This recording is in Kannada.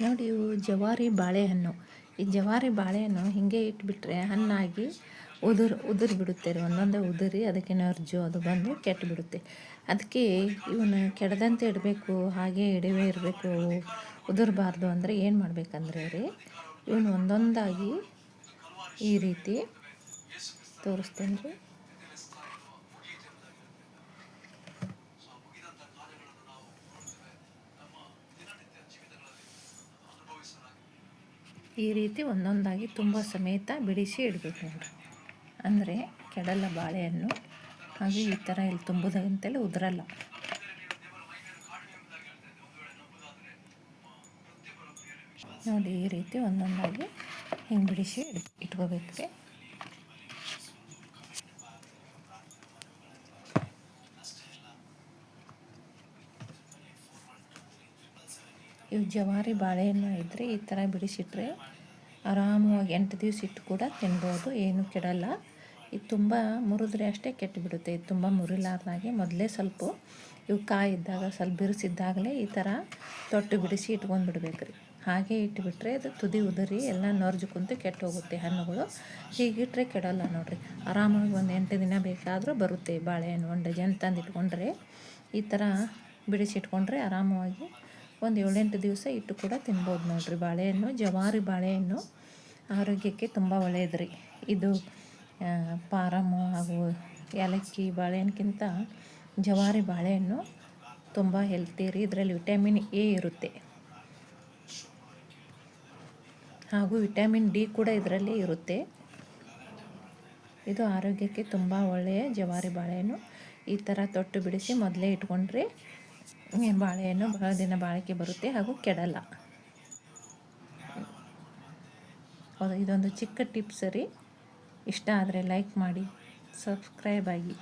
ನೋಡಿ, ಇವು ಜವಾರಿ ಬಾಳೆಹಣ್ಣು. ಈ ಜವಾರಿ ಬಾಳೆಹಣ್ಣು ಹೀಗೆ ಇಟ್ಬಿಟ್ರೆ ಹಣ್ಣಾಗಿ ಉದುರು ಉದುರು ಬಿಡುತ್ತೆ ರೀ ಒಂದೊಂದೇ ಉದುರಿ, ಅದಕ್ಕೆ ನರ್ಜು, ಅದು ಬಂದು ಕೆಟ್ಟು ಬಿಡುತ್ತೆ ಅದಕ್ಕೆ ಇವನ್ನ ಕೆಡದಂತೆ ಇಡಬೇಕು, ಹಾಗೆ ಇಡವೇ ಇರಬೇಕು, ಉದುರಬಾರ್ದು ಅಂದರೆ ಏನು ಮಾಡಬೇಕಂದ್ರೆ ರೀ ಇವನು ಒಂದೊಂದಾಗಿ ಈ ರೀತಿ ತೋರಿಸ್ತೇನೆ ರೀ ಈ ರೀತಿ ಒಂದೊಂದಾಗಿ ತುಂಬ ಸಮೇತ ಬಿಡಿಸಿ ಇಡಬೇಕು. ನೋಡಿರಿ ಅಂದರೆ ಕೆಡಲ್ಲ ಬಾಳೆಹಣ್ಣು. ಹಾಗೆ ಈ ಥರ ಇಲ್ಲಿ ತುಂಬುದಂತೇಳಿ ಉದುರಲ್ಲ. ನೋಡಿ ಈ ರೀತಿ ಒಂದೊಂದಾಗಿ ಹಿಂಗೆ ಬಿಡಿಸಿ ಇಟ್ಕೋಬೇಕು. ಇವು ಜವಾರಿ ಬಾಳೆಹಣ್ಣು ಇದ್ದರೆ ಈ ಥರ ಬಿಡಿಸಿಟ್ರೆ ಆರಾಮವಾಗಿ ಎಂಟು ದಿವಸ ಇಟ್ಟು ಕೂಡ ತಿನ್ಬೋದು, ಏನು ಕೆಡಲ್ಲ. ಇದು ತುಂಬ ಮುರಿದ್ರೆ ಅಷ್ಟೇ ಕೆಟ್ಟು ಬಿಡುತ್ತೆ ಇದು ತುಂಬ ಮುರಿಲಾರ್ದಾಗೆ ಮೊದಲೇ ಸ್ವಲ್ಪ ಇವು ಕಾಯಿದ್ದಾಗ, ಸ್ವಲ್ಪ ಬಿರುಸಿದ್ದಾಗಲೇ ಈ ಥರ ತೊಟ್ಟು ಬಿಡಿಸಿ ಇಟ್ಕೊಂಡು ಬಿಡ್ಬೇಕು ರೀ ಹಾಗೆ ಇಟ್ಟುಬಿಟ್ರೆ ಅದು ತುದಿ ಉದುರಿ ಎಲ್ಲ ನೊರ್ಜು ಕುಂತು ಕೆಟ್ಟು ಹೋಗುತ್ತೆ ಹಣ್ಣುಗಳು. ಹೀಗಿಟ್ಟರೆ ಕೆಡೋಲ್ಲ ನೋಡಿರಿ. ಆರಾಮಾಗಿ ಒಂದು ಎಂಟು ದಿನ ಬೇಕಾದರೂ ಬರುತ್ತೆ ಬಾಳೆಹಣ್ಣು. ಒಂದು ಡಜನ್ ತಂದು ಇಟ್ಕೊಂಡ್ರೆ ಈ ಥರ ಬಿಡಿಸಿಟ್ಕೊಂಡ್ರೆ ಆರಾಮವಾಗಿ ಒಂದು ಏಳೆಂಟು ದಿವಸ ಇಟ್ಟು ಕೂಡ ತಿನ್ಬೋದು ನೋಡಿರಿ ಬಾಳೆಹಣ್ಣು, ಜವಾರಿ ಬಾಳೆಹಣ್ಣು ಆರೋಗ್ಯಕ್ಕೆ ತುಂಬ ಒಳ್ಳೆಯದು ರೀ ಇದು ಪಾರಮ್ಮು ಹಾಗೂ ಏಲಕ್ಕಿ ಬಾಳೆಹಣ್ಣಿಗಿಂತ ಜವಾರಿ ಬಾಳೆಹಣ್ಣು ತುಂಬ ಹೆಲ್ತಿ ರೀ. ಇದರಲ್ಲಿ ವಿಟಮಿನ್ ಎ ಇರುತ್ತೆ. ಹಾಗೂ ವಿಟಮಿನ್ ಡಿ ಕೂಡ ಇದರಲ್ಲಿ ಇರುತ್ತೆ. ಇದು ಆರೋಗ್ಯಕ್ಕೆ ತುಂಬ ಒಳ್ಳೆಯ ಜವಾರಿ ಬಾಳೆಹಣ್ಣು. ಈ ಥರ ತೊಟ್ಟು ಬಿಡಿಸಿ ಮೊದಲೇ ಇಟ್ಕೊಂಡ್ರೆ ಬಾಳೆಹಣ್ಣು ಬಹಳ ದಿನ ಬಾಳಿಕೆ ಬರುತ್ತೆ ಹಾಗೂ ಕೆಡಲ್ಲ. ಇದೊಂದು ಚಿಕ್ಕ ಟಿಪ್ಸ್ ರೀ. ಇಷ್ಟ ಆದರೆ ಲೈಕ್ ಮಾಡಿ ಸಬ್ಸ್ಕ್ರೈಬ್ ಆಗಿ.